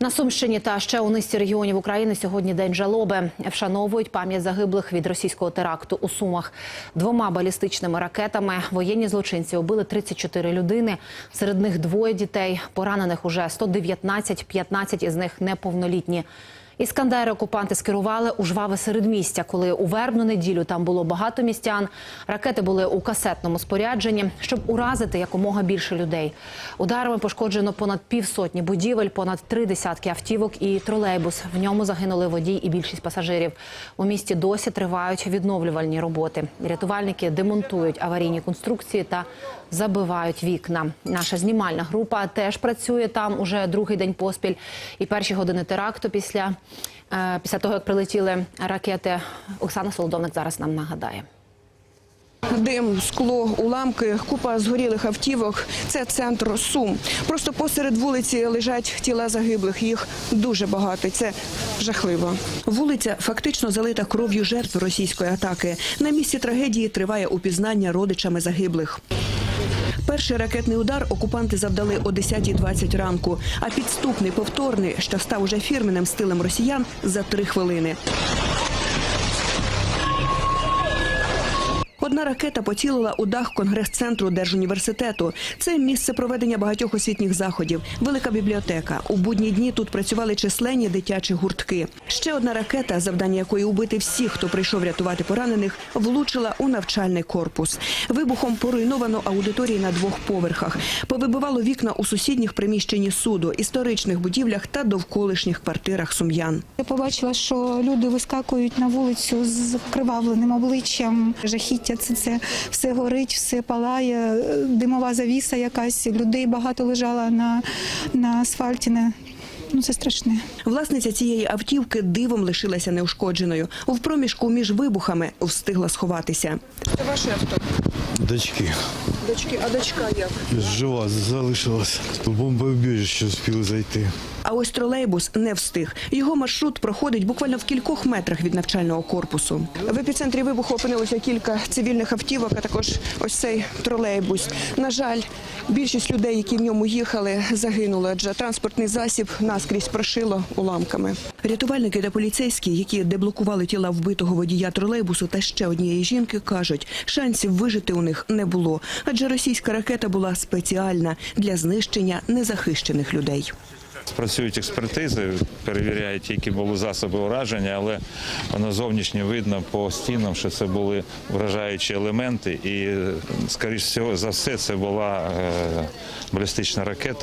На Сумщині та ще у низці регіонів України сьогодні день жалоби. Вшановують пам'ять загиблих від російського теракту у Сумах. Двома балістичними ракетами воєнні злочинці убили 34 людини. Серед них двоє дітей. Поранених уже 119, 15 із них неповнолітні. Іскандери окупанти скерували у жваве середмістя, коли у вербну неділю там було багато містян. Ракети були у касетному спорядженні, щоб уразити якомога більше людей. Ударами пошкоджено понад півсотні будівель, понад три десятки автівок і тролейбус. В ньому загинули водій і більшість пасажирів. У місті досі тривають відновлювальні роботи. Рятувальники демонтують аварійні конструкції та забивають вікна. Наша знімальна група теж працює там уже другий день поспіль. І перші години теракту після, після того, як прилетіли ракети, Оксана Солодовник зараз нам нагадає. Дим, скло, уламки, купа згорілих автівок. Це центр Сум. Просто посеред вулиці лежать тіла загиблих. Їх дуже багато. Це жахливо. Вулиця фактично залита кров'ю жертв російської атаки. На місці трагедії триває упізнання родичами загиблих. Перший ракетний удар окупанти завдали о 10.20 ранку, а підступний повторний, що став уже фірменним стилем росіян, за три хвилини. Одна ракета поцілила у дах конгрес-центру Держуніверситету. Це місце проведення багатьох освітніх заходів, велика бібліотека. У будні дні тут працювали численні дитячі гуртки. Ще одна ракета, завдання якої убити всіх, хто прийшов рятувати поранених, влучила у навчальний корпус. Вибухом поруйновано аудиторії на двох поверхах. Повибивало вікна у сусідніх приміщенні суду, історичних будівлях та довколишніх квартирах сум'ян. Я побачила, що люди вискакують на вулицю з кривавленим обличчям. Жахіття це, це все горить, все палає, димова завіса якась. Людей багато лежало на, на асфальті. Не- Ну, це страшне. Власниця цієї автівки дивом лишилася неушкодженою. В проміжку між вибухами встигла сховатися. Це ваше авто. Дочки. Дочки, а дочка як? Жива залишилась. В бомбоубіжище встигли зайти. А ось тролейбус не встиг. Його маршрут проходить буквально в кількох метрах від навчального корпусу. В епіцентрі вибуху опинилося кілька цивільних автівок, а також ось цей тролейбус. На жаль, більшість людей, які в ньому їхали, загинули, адже транспортний засіб наскрізь прошило уламками. Рятувальники та поліцейські, які деблокували тіла вбитого водія тролейбусу та ще однієї жінки, кажуть, шансів вижити у них не було, адже російська ракета була спеціальна для знищення незахищених людей. Працюють експертизи, перевіряють, які були засоби ураження, але воно зовнішньо видно по стінам, що це були вражаючі елементи, і, скоріш за все, це була е, балістична ракета.